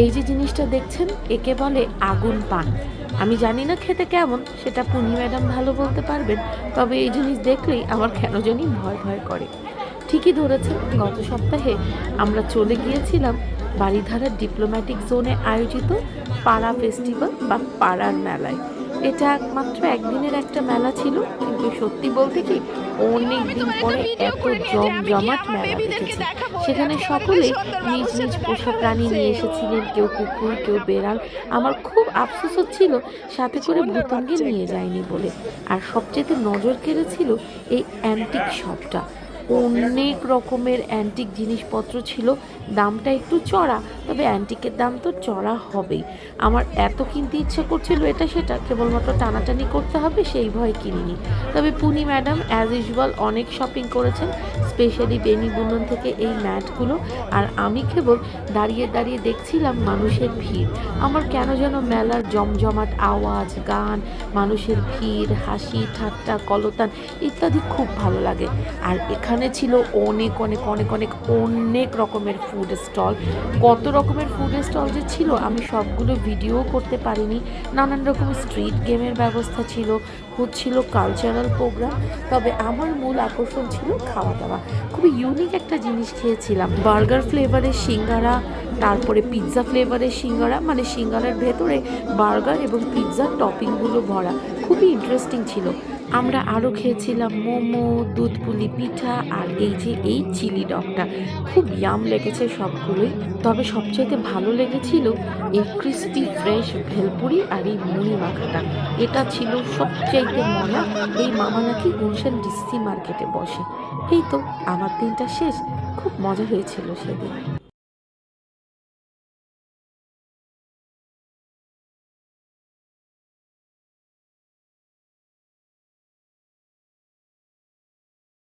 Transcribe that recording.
এই যে জিনিসটা দেখছেন, একে বলে আগুন পান। আমি জানি না খেতে কেমন, সেটা পুনি ম্যাডাম ভালো বলতে পারবেন, তবে এই জিনিস দেখলেই আমার কেন জানি ভয় ভয় করে। ঠিকই ধরেছেন, গত সপ্তাহে আমরা চলে গিয়েছিলাম বাড়িধারার ডিপ্লোম্যাটিক জোনে আয়োজিত পাড়া ফেস্টিভ্যাল বা পাড়ার মেলায়। এটা মাত্র একদিনের একটা মেলা ছিল, কিন্তু সত্যি বলতে কি অনেক দিন পরে এত জমজমাট মেলা দেখেছি সেখানে সকলে নিজ নিজ পোষা প্রাণী নিয়ে এসেছিলেন, কেউ কুকুর, কেউ বেড়াল। আমার খুব আফসোস হচ্ছিল, সাথে করে ভূতঙ্গি নিয়ে যায়নি বলে। আর সবচেয়ে নজর কেড়েছিল এই অ্যান্টিক শপটা অনেক রকমের অ্যান্টিক জিনিসপত্র ছিল, দামটা একটু চড়া তবে অ্যান্টিকের দাম তো চড়া হবেই। আমার এত কিনতে ইচ্ছা করছিল এটা সেটা, কেবলমাত্র টানাটানি করতে হবে সেই ভয় কিনিনি। তবে পুনি ম্যাডাম অ্যাজ ইউজুয়াল অনেক শপিং করেছেন স্পেশালি বেনি বুনন থেকে এই ম্যাটগুলো। আর আমি কেবল দাঁড়িয়ে দাঁড়িয়ে দেখছিলাম মানুষের ভিড়। আমার কেন যেন মেলার জমজমাট আওয়াজ, গান, মানুষের ভিড়, হাসি, ঠাট্টা, কলতান ইত্যাদি খুব ভালো লাগে। আর এখানে ছিল অনেক অনেক অনেক অনেক অনেক রকমের ফুড স্টল কত রকমের ফুড স্টল যে ছিল, আমি সবগুলো ভিডিও করতে পারিনি। নানান রকম স্ট্রিট গেমের ব্যবস্থা ছিল হচ্ছিল কালচারাল প্রোগ্রাম তবে আমার মূল আকর্ষণ ছিল খাওয়া দাওয়া। খুবই ইউনিক একটা জিনিস খেয়েছিলাম। বার্গার ফ্লেভারের সিঙ্গারা তারপরে পিৎজা ফ্লেভারের সিঙ্গারা মানে সিঙ্গারার ভেতরে বার্গার এবং পিৎজার টপিংগুলো ভরা। খুবই ইন্টারেস্টিং ছিল। আমরা আরও খেয়েছিলাম মোমো দুধ পুলি পিঠা আর এই যে এই চিলি ডগটা খুব ইয়াম লেগেছে সবগুলোই। তবে সবচাইতে ভালো লেগেছিল এই ক্রিস্পি ফ্রেশ ভেলপুরি আর এই মুড়ি মাখাটা। এটা ছিল সবচাইতে মজা। এই মামা নাকি গুলশান ডিসি মার্কেটে বসে। এই তো, আমার দিনটা শেষ। খুব মজা হয়েছিল সেদিন।